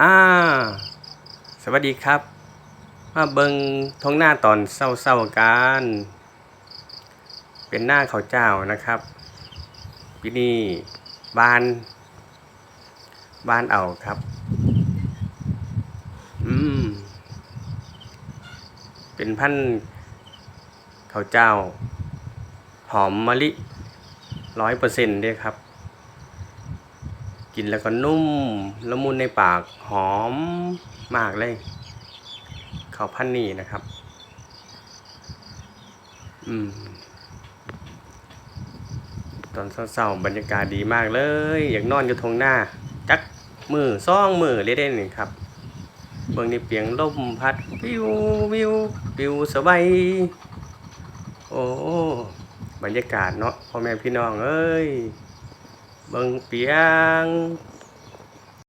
อ่า สวัสดีครับ มาเบิงท้องหน้าตอนเศร้าๆกัน เป็นหน้าเขาเจ้านะครับปีนี้บานบานเอาครับ อืม เป็นพันเขาเจ้า หอมมะลิร้อยเปอร์เซ็นต์ด้วยครับ กินแล้วก็นุ่มละมุนในปากหอมมากเลยเขาวพันนี้นะครับ อืม ตอนเศร้าๆบรรยากาศดีมากเลย อยากนอนอยู่ทงหน้า จักมือซ่องมือเล่นๆนี่ครับ เบิ่งในเปียงลมพัดวิววิววิวสบายโอ้บรรยากาศเนาะพ่อแม่พี่น้องเอ้ย เบิ่งเปียง